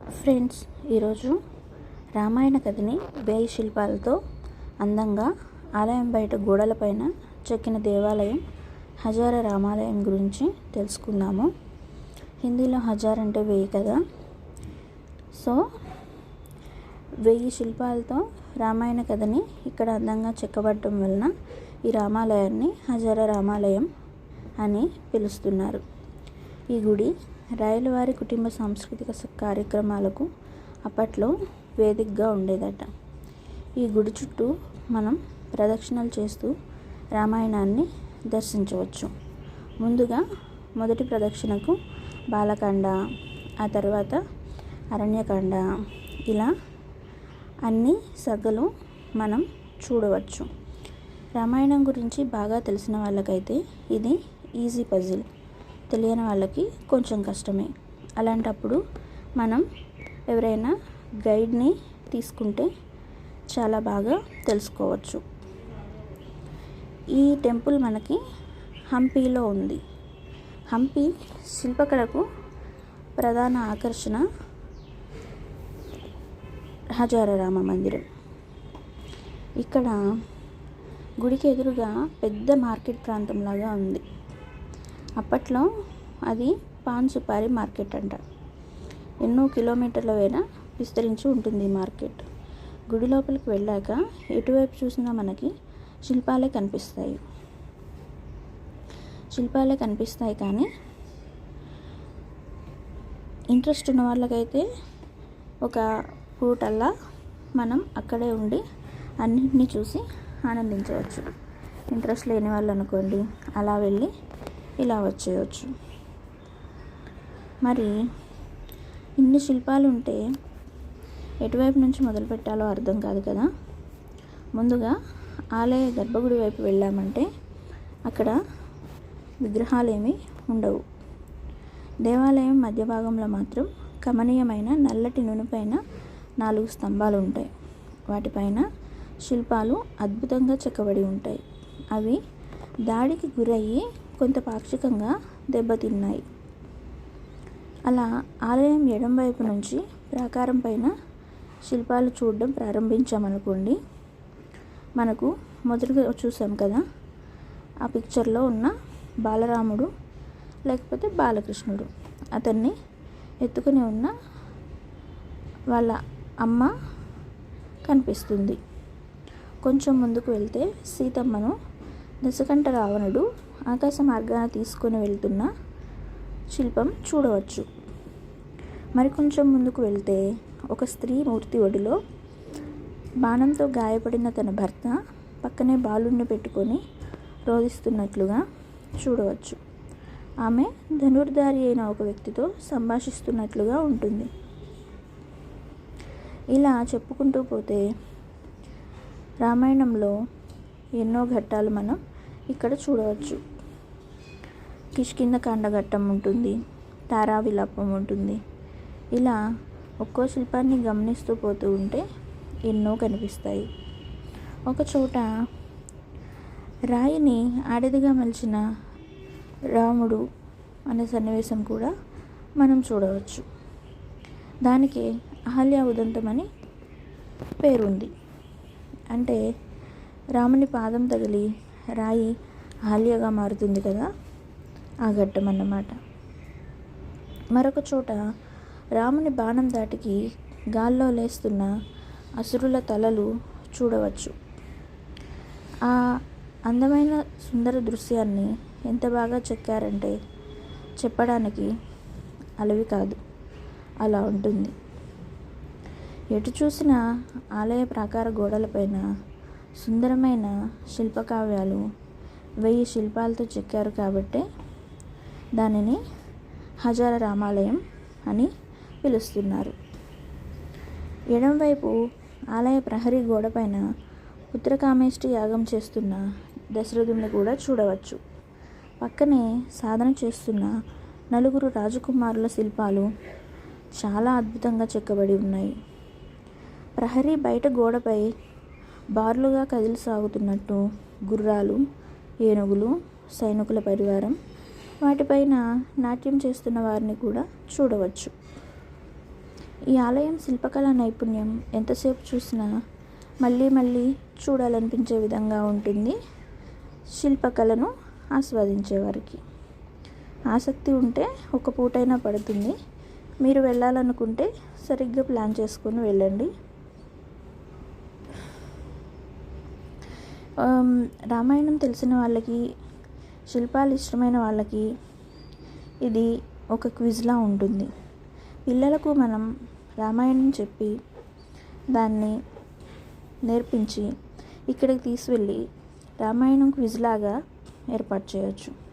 Friends ఈరోజు రామాయణ కథని వేయి శిల్పాలతో అందంగా ఆలయం బయట గోడలపైన చెక్కిన దేవాలయం హజార రామాలయం గురించి తెలుసుకుందాము. హిందీలో హజార్ అంటే వెయ్యి కదా? సో వెయ్యి శిల్పాలతో రామాయణ కథని ఇక్కడ అందంగా చెక్కబడటం వలన ఈ రామాలయాన్ని హజార రామాలయం అని పిలుస్తున్నారు. ఈ గుడి రాయలవారి కుటుంబ సాంస్కృతిక కార్యక్రమాలకు అప్పట్లో వేదికగా ఉండేదట. ఈ గుడి చుట్టూ మనం ప్రదక్షిణలు చేస్తూ రామాయణాన్ని దర్శించవచ్చు. ముందుగా మొదటి ప్రదక్షిణకు బాలకాండ ఆ తర్వాత అరణ్యకాండ ఇలా అన్ని సగలు మనం చూడవచ్చు. రామాయణం గురించి బాగా తెలిసిన వాళ్ళకైతే ఇది ఈజీ పజిల్. తెలియని వాళ్ళకి కొంచెం కష్టమే. అలాంటప్పుడు మనం ఎవరైనా గైడ్ని తీసుకుంటే చాలా బాగా తెలుసుకోవచ్చు. ఈ టెంపుల్ మనకి హంపీలో ఉంది. హంపి శిల్పకళకు ప్రధాన ఆకర్షణ హజార రామ మందిరం. ఇక్కడ గుడికి ఎదురుగా పెద్ద మార్కెట్ ప్రాంతంలాగా ఉంది. అప్పట్లో అది పాన్ సుపారీ మార్కెట్ అంట. ఎన్నో కిలోమీటర్ల వేళ విస్తరించి ఉంటుంది ఈ మార్కెట్. గుడి లోపలికి వెళ్ళాక ఎటువైపు చూసినా మనకి శిల్పాలే కనిపిస్తాయి. శిల్పాలే కనిపిస్తాయి కానీ ఇంట్రెస్ట్ ఉన్న వాళ్ళకైతే ఒక పూటల్లా మనం అక్కడే ఉండి అన్నింటినీ చూసి ఆనందించవచ్చు. ఇంట్రెస్ట్ లేని వాళ్ళు అనుకోండి అలా వెళ్ళి ఇలా వచ్చేయచ్చు. మరి ఇన్ని శిల్పాలు ఉంటే ఎటువైపు నుంచి మొదలు పెట్టాలో అర్థం కాదు కదా? ముందుగా ఆలయ గర్భగుడి వైపు వెళ్ళామంటే అక్కడ విగ్రహాలు ఏమీ ఉండవు. దేవాలయం మధ్య భాగంలో మాత్రం కమనీయమైన నల్లటి నునుపైన నాలుగు స్తంభాలు ఉంటాయి వాటిపైన శిల్పాలు అద్భుతంగా చెక్కబడి ఉంటాయి. అవి దాడికి గురయ్యి కొంత పాక్షికంగా దెబ్బతిన్నాయి. అలా ఆలయం ఎడం వైపు నుంచి ప్రాకారం పైన శిల్పాలు చూడడం ప్రారంభించామనుకోండి మనకు మొదటిగా చూసాం కదా ఆ పిక్చర్లో ఉన్న బాలరాముడు లేకపోతే బాలకృష్ణుడు అతన్ని ఎత్తుకుని ఉన్న వాళ్ళ అమ్మ కనిపిస్తుంది. కొంచెం ముందుకు వెళ్తే సీతమ్మను దశకంఠ రావణుడు ఆకాశ మార్గాన తీసుకొని వెళ్తున్న శిల్పం చూడవచ్చు. మరి కొంచెం ముందుకు వెళ్తే ఒక స్త్రీ మూర్తి ఒడిలో బాణంతో గాయపడిన తన భర్త పక్కనే బాలుణ్ణి పెట్టుకొని రోధిస్తున్నట్లుగా చూడవచ్చు. ఆమె ధనుర్ధారి అయిన ఒక వ్యక్తితో సంభాషిస్తున్నట్లుగా ఉంటుంది. ఇలా చెప్పుకుంటూ పోతే రామాయణంలో ఎన్నో ఘట్టాలు మనం ఇక్కడ చూడవచ్చు. కిష్కింద కాండఘట్టం ఉంటుంది. తారా విలాపం ఉంటుంది. ఇలా ఒక్కో శిల్పాన్ని గమనిస్తూ పోతూ ఉంటే ఎన్నో కనిపిస్తాయి. ఒక చోట రాయిని ఆడదిగా మలిచిన రాముడు అనే సన్నివేశం కూడా మనం చూడవచ్చు. దానికి అహల్య ఉదంతం అని పేరుంది. అంటే రాముని పాదం తగిలి రాయి అహల్యగా మారుతుంది కదా? ఆ ఘట్టం అన్నమాట. మరొక చోట రాముని బాణం దాటికి గాల్లో లేస్తున్న అసురుల తలలు చూడవచ్చు. ఆ అందమైన సుందర దృశ్యాన్ని ఎంత బాగా చెక్కారంటే చెప్పడానికి అలవి కాదు. అలా ఉంటుంది. ఎటు చూసిన ఆలయ ప్రాకార గోడలపైన సుందరమైన శిల్పకావ్యాలు వెయ్యి శిల్పాలతో చెక్కారు కాబట్టే దానిని హజార రామాలయం అని పిలుస్తున్నారు. ఎడంవైపు ఆలయ ప్రహరీ గోడపైన పుత్రకామేష్టి యాగం చేస్తున్న దశరథుని కూడా చూడవచ్చు. పక్కనే సాధన చేస్తున్న నలుగురు రాజకుమారుల శిల్పాలు చాలా అద్భుతంగా చెక్కబడి ఉన్నాయి. ప్రహరీ బయట గోడపై బార్లుగా కదిలి సాగుతున్నట్టు గుర్రాలు ఏనుగులు సైనికుల పరివారం వాటిపైన నాట్యం చేస్తున్న వారిని కూడా చూడవచ్చు. ఈ ఆలయం శిల్పకళ నైపుణ్యం ఎంతసేపు చూసినా మళ్ళీ మళ్ళీ చూడాలనిపించే విధంగా ఉంటుంది. శిల్పకళను ఆస్వాదించేవారికి ఆసక్తి ఉంటే ఒక పూటైనా పడుతుంది. మీరు వెళ్ళాలనుకుంటే సరిగ్గా ప్లాన్ చేసుకొని వెళ్ళండి. రామాయణం తెలిసిన వాళ్ళకి శిల్పాలు ఇష్టమైన వాళ్ళకి ఇది ఒక క్విజ్లా ఉంటుంది. పిల్లలకు మనం రామాయణం చెప్పి దాన్ని నేర్పించి ఇక్కడికి తీసుకెళ్ళి రామాయణం క్విజ్ లాగా ఏర్పాటు చేయొచ్చు.